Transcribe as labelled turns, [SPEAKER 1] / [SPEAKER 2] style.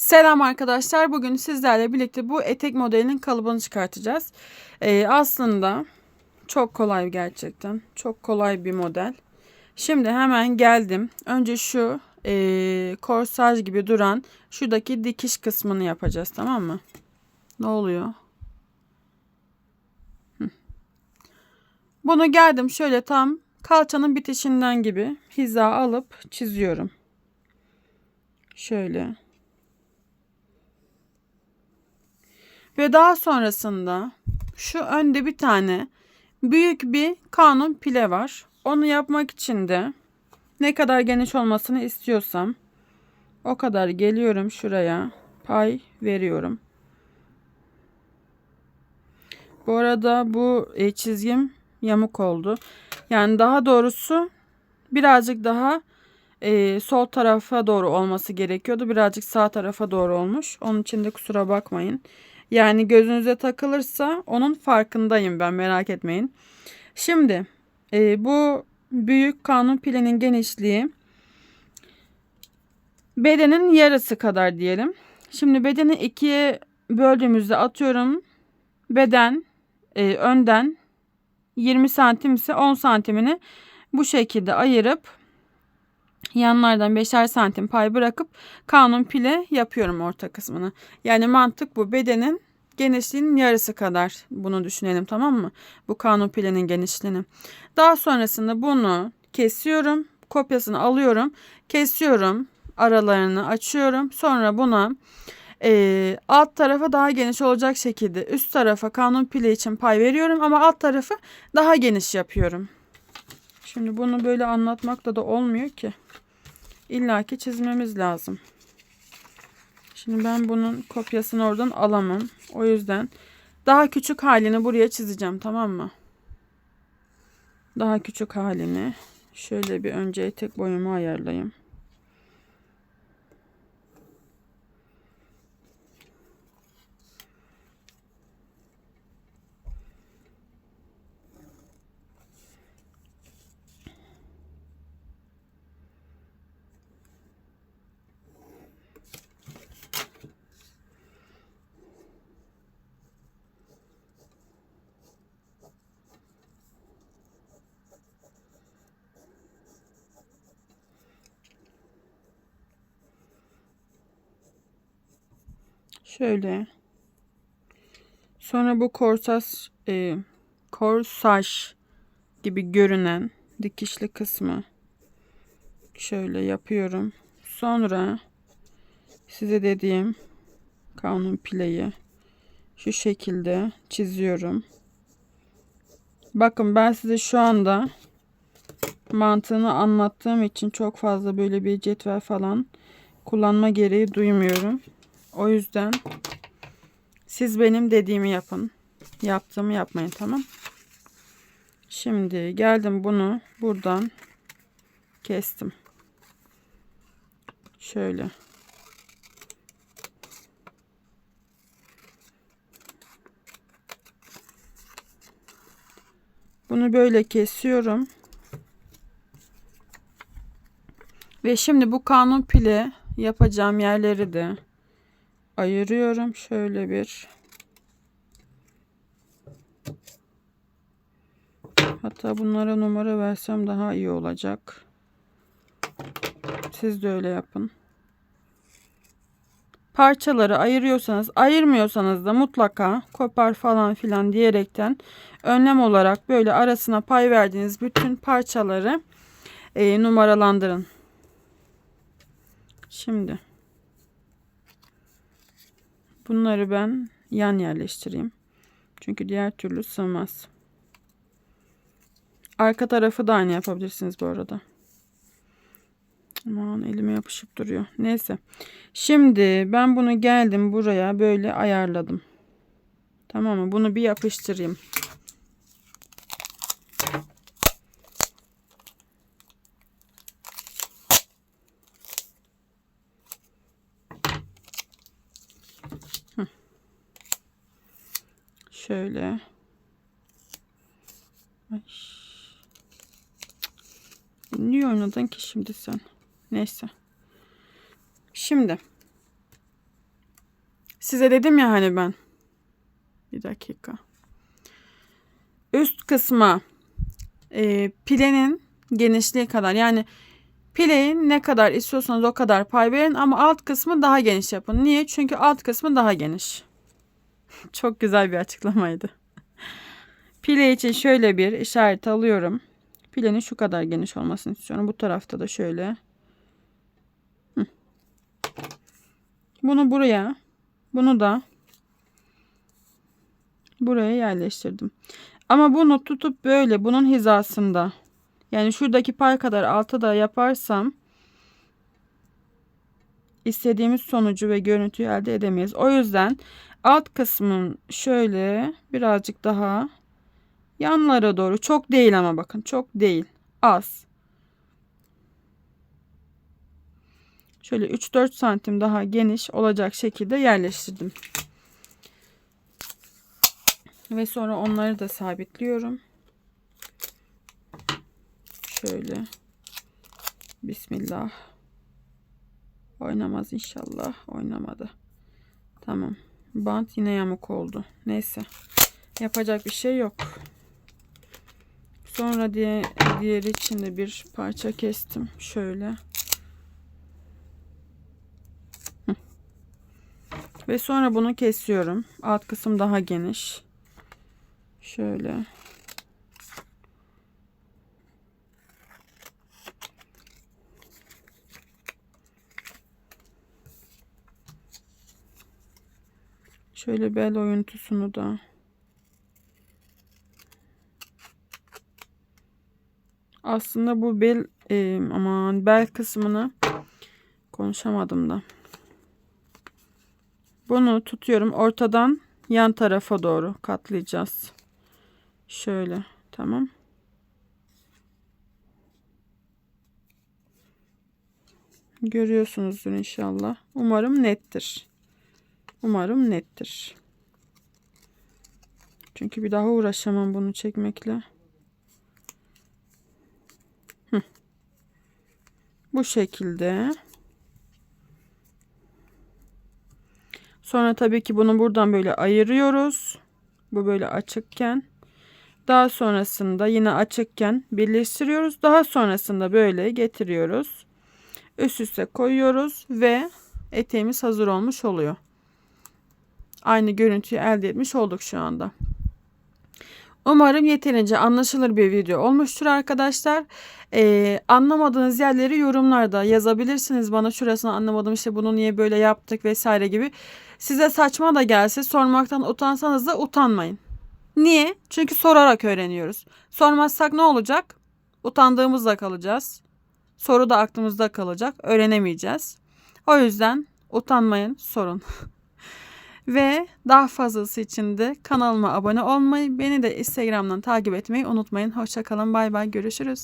[SPEAKER 1] Selam arkadaşlar. Bugün sizlerle birlikte bu etek modelinin kalıbını çıkartacağız. Ee, aslında çok kolay gerçekten. Çok kolay bir model. Şimdi hemen geldim. Önce şu e, korsaj gibi duran şuradaki dikiş kısmını yapacağız tamam mı? Ne oluyor? Hı. Bunu geldim şöyle tam kalçanın bitişinden gibi hiza alıp çiziyorum. Şöyle. Ve daha sonrasında şu önde bir tane büyük bir kanun pile var. Onu yapmak için de ne kadar geniş olmasını istiyorsam o kadar geliyorum şuraya pay veriyorum. Bu arada bu e, çizgim yamuk oldu. Yani daha doğrusu birazcık daha e, sol tarafa doğru olması gerekiyordu. Birazcık sağ tarafa doğru olmuş. Onun için de kusura bakmayın. Yani gözünüze takılırsa onun farkındayım ben merak etmeyin. Şimdi e, bu büyük kanun pilinin genişliği bedenin yarısı kadar diyelim. Şimdi bedeni ikiye böldüğümüzde atıyorum beden e, önden 20 santim ise 10 santimini bu şekilde ayırıp yanlardan 5'er santim pay bırakıp kanun pile yapıyorum orta kısmını. Yani mantık bu bedenin genişliğinin yarısı kadar bunu düşünelim tamam mı? Bu kanun pilenin genişliğini. Daha sonrasında bunu kesiyorum. Kopyasını alıyorum. Kesiyorum. Aralarını açıyorum. Sonra buna e, alt tarafa daha geniş olacak şekilde üst tarafa kanun pile için pay veriyorum ama alt tarafı daha geniş yapıyorum. Şimdi bunu böyle anlatmakla da olmuyor ki. İlla ki çizmemiz lazım. Şimdi ben bunun kopyasını oradan alamam. O yüzden daha küçük halini buraya çizeceğim tamam mı? Daha küçük halini şöyle bir önce etek boyumu ayarlayayım. Şöyle. Sonra bu korsaj e, korsaj gibi görünen dikişli kısmı şöyle yapıyorum. Sonra size dediğim kanun pileyi şu şekilde çiziyorum. Bakın ben size şu anda mantığını anlattığım için çok fazla böyle bir cetvel falan kullanma gereği duymuyorum. O yüzden siz benim dediğimi yapın. Yaptığımı yapmayın tamam. Şimdi geldim bunu buradan kestim. Şöyle. Bunu böyle kesiyorum. Ve şimdi bu kanun pile yapacağım yerleri de ayırıyorum. Şöyle bir Hatta bunlara numara versem daha iyi olacak. Siz de öyle yapın. Parçaları ayırıyorsanız, ayırmıyorsanız da mutlaka kopar falan filan diyerekten önlem olarak böyle arasına pay verdiğiniz bütün parçaları e, numaralandırın. Şimdi Bunları ben yan yerleştireyim. Çünkü diğer türlü sığmaz. Arka tarafı da aynı yapabilirsiniz bu arada. Aman elime yapışıp duruyor. Neyse. Şimdi ben bunu geldim buraya böyle ayarladım. Tamam mı? Bunu bir yapıştırayım. Şöyle. Ay. Niye oynadın ki şimdi sen? Neyse. Şimdi. Size dedim ya hani ben. Bir dakika. Üst kısma e, pilenin genişliği kadar yani pileyi ne kadar istiyorsanız o kadar pay verin ama alt kısmı daha geniş yapın. Niye? Çünkü alt kısmı daha geniş. Çok güzel bir açıklamaydı. Pile için şöyle bir işaret alıyorum. Pilenin şu kadar geniş olmasını istiyorum. Bu tarafta da şöyle. Bunu buraya, bunu da buraya yerleştirdim. Ama bunu tutup böyle bunun hizasında yani şuradaki pay kadar alta da yaparsam istediğimiz sonucu ve görüntüyü elde edemeyiz. O yüzden alt kısmın şöyle birazcık daha yanlara doğru çok değil ama bakın çok değil az. Şöyle 3-4 santim daha geniş olacak şekilde yerleştirdim. Ve sonra onları da sabitliyorum. Şöyle. Bismillah. Oynamaz inşallah. Oynamadı. Tamam. Bant yine yamuk oldu. Neyse. Yapacak bir şey yok. Sonra diye diğer içinde bir parça kestim. Şöyle. Ve sonra bunu kesiyorum. Alt kısım daha geniş. Şöyle. Şöyle bel oyuntusunu da aslında bu bel e, aman bel kısmını konuşamadım da. Bunu tutuyorum ortadan yan tarafa doğru katlayacağız. Şöyle tamam. Görüyorsunuzdur inşallah. Umarım nettir. Umarım nettir. Çünkü bir daha uğraşamam bunu çekmekle. Bu şekilde. Sonra tabii ki bunu buradan böyle ayırıyoruz. Bu böyle açıkken. Daha sonrasında yine açıkken birleştiriyoruz. Daha sonrasında böyle getiriyoruz. Üst üste koyuyoruz ve eteğimiz hazır olmuş oluyor. Aynı görüntüyü elde etmiş olduk şu anda. Umarım yeterince anlaşılır bir video olmuştur arkadaşlar. Ee, anlamadığınız yerleri yorumlarda yazabilirsiniz. Bana şurasını anlamadım işte bunu niye böyle yaptık vesaire gibi. Size saçma da gelse sormaktan utansanız da utanmayın. Niye? Çünkü sorarak öğreniyoruz. Sormazsak ne olacak? Utandığımızda kalacağız. Soru da aklımızda kalacak. Öğrenemeyeceğiz. O yüzden utanmayın, sorun. Ve daha fazlası için de kanalıma abone olmayı, beni de Instagram'dan takip etmeyi unutmayın. Hoşçakalın, bay bay, görüşürüz.